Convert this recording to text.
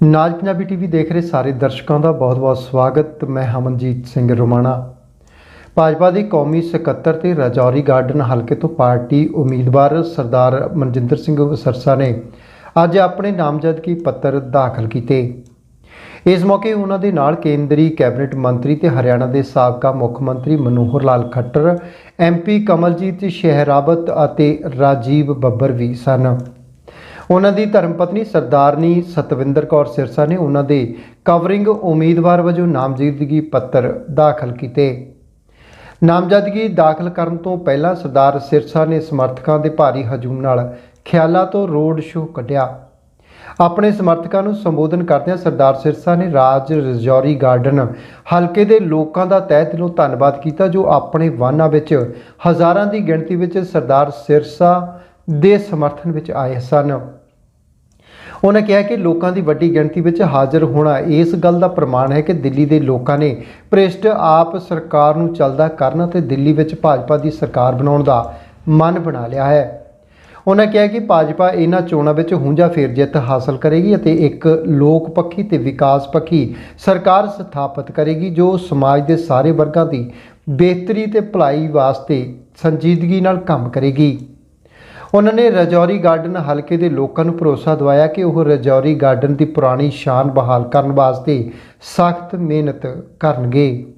ਨਾਜ Punjabi TV ਦੇਖ ਰਹੇ ਸਾਰੇ ਦਰਸ਼ਕਾਂ ਦਾ ਬਹੁਤ-ਬਹੁਤ ਸਵਾਗਤ। ਮੈਂ ਹਮਨਜੀਤ ਸਿੰਘ ਰੋਮਾਣਾ। ਭਾਜਪਾ ਦੇ ਕੌਮੀ ਸਕੱਤਰ ਤੇ ਰਾਜੌਰੀ ਗਾਰਡਨ ਹਲਕੇ ਤੋਂ ਪਾਰਟੀ ਉਮੀਦਵਾਰ ਸਰਦਾਰ ਮਨਜਿੰਦਰ ਸਿੰਘ ਸਰਸਾ ਨੇ ਅੱਜ ਆਪਣੇ ਨਾਮਜ਼ਦਗੀ ਪੱਤਰ ਦਾਖਲ ਕੀਤੇ। ਇਸ ਮੌਕੇ ਉਹਨਾਂ ਦੇ ਨਾਲ ਕੇਂਦਰੀ ਕੈਬਨਿਟ ਮੰਤਰੀ ਤੇ ਹਰਿਆਣਾ ਦੇ ਸਾਬਕਾ ਮੁੱਖ ਮੰਤਰੀ ਮਨੋਹਰ ਲਾਲ ਖੱਟਰ ਐਮਪੀ ਕਮਲਜੀਤ ਸ਼ਹਿਰਾਵਤ ਅਤੇ ਰਾਜੀਵ ਬੱਬਰ ਵੀ ਸਨ। ਉਹਨਾਂ ਦੀ ਧਰਮ ਪਤਨੀ ਸਰਦਾਰਨੀ ਸਤਵਿੰਦਰ ਕੌਰ ਸਿਰਸਾ ਨੇ ਉਹਨਾਂ ਦੇ ਕਵਰਿੰਗ ਉਮੀਦਵਾਰ ਵਜੋਂ ਨਾਮਜ਼ਦਗੀ ਪੱਤਰ ਦਾਖਲ ਕੀਤੇ। ਨਾਮਜ਼ਦਗੀ ਦਾਖਲ ਕਰਨ ਤੋਂ ਪਹਿਲਾਂ ਸਰਦਾਰ ਸਿਰਸਾ ਨੇ ਸਮਰਥਕਾਂ ਦੇ ਭਾਰੀ ਹਜੂਮ ਨਾਲ ਖਿਆਲਾ ਤੋਂ ਰੋਡ ਸ਼ੋਅ ਕੱਢਿਆ। ਆਪਣੇ ਸਮਰਥਕਾਂ ਨੂੰ ਸੰਬੋਧਨ ਕਰਦਿਆਂ ਸਰਦਾਰ ਸਿਰਸਾ ਨੇ ਰਾਜ ਰਜੌਰੀ ਗਾਰਡਨ ਹਲਕੇ ਦੇ ਲੋਕਾਂ ਦਾ ਤਹਿ ਦਿਲੋਂ ਧੰਨਵਾਦ ਕੀਤਾ, ਜੋ ਆਪਣੇ ਵਾਹਨਾਂ ਵਿੱਚ ਹਜ਼ਾਰਾਂ ਦੀ ਗਿਣਤੀ ਵਿੱਚ ਸਰਦਾਰ ਸਿਰਸਾ ਦੇ ਸਮਰਥਨ ਵਿੱਚ ਆਏ ਸਨ। ਉਹਨਾਂ ਕਿਹਾ ਕਿ ਲੋਕਾਂ ਦੀ ਵੱਡੀ ਗਿਣਤੀ ਵਿੱਚ ਹਾਜ਼ਰ ਹੋਣਾ ਇਸ ਗੱਲ ਦਾ ਪ੍ਰਮਾਣ ਹੈ ਕਿ ਦਿੱਲੀ ਦੇ ਲੋਕਾਂ ਨੇ ਭ੍ਰਿਸ਼ਟ ਆਪ ਸਰਕਾਰ ਨੂੰ ਚੱਲਦਾ ਕਰਨ ਅਤੇ ਦਿੱਲੀ ਵਿੱਚ ਭਾਜਪਾ ਦੀ ਸਰਕਾਰ ਬਣਾਉਣ ਦਾ ਮਨ ਬਣਾ ਲਿਆ ਹੈ। ਉਹਨਾਂ ਕਿਹਾ ਕਿ ਭਾਜਪਾ ਇਹਨਾਂ ਚੋਣਾਂ ਵਿੱਚ ਹੁੰਜਾ ਫੇਰ ਜਿੱਤ ਹਾਸਲ ਕਰੇਗੀ ਅਤੇ ਇੱਕ ਲੋਕ ਪੱਖੀ ਤੇ ਵਿਕਾਸ ਪੱਖੀ ਸਰਕਾਰ ਸਥਾਪਿਤ ਕਰੇਗੀ ਜੋ ਸਮਾਜ ਦੇ ਸਾਰੇ ਵਰਗਾਂ ਦੀ ਬਿਹਤਰੀ ਤੇ ਭਲਾਈ ਵਾਸਤੇ ਸੰਜੀਦਗੀ ਨਾਲ ਕੰਮ ਕਰੇਗੀ। ਉਹਨਾਂ ਨੇ ਰਜੌਰੀ ਗਾਰਡਨ ਹਲਕੇ ਦੇ ਲੋਕਾਂ ਨੂੰ ਭਰੋਸਾ ਦਿਵਾਇਆ ਕਿ ਉਹ ਰਜੌਰੀ ਗਾਰਡਨ ਦੀ ਪੁਰਾਣੀ ਸ਼ਾਨ ਬਹਾਲ ਕਰਨ ਵਾਸਤੇ ਸਖਤ ਮਿਹਨਤ ਕਰਨਗੇ।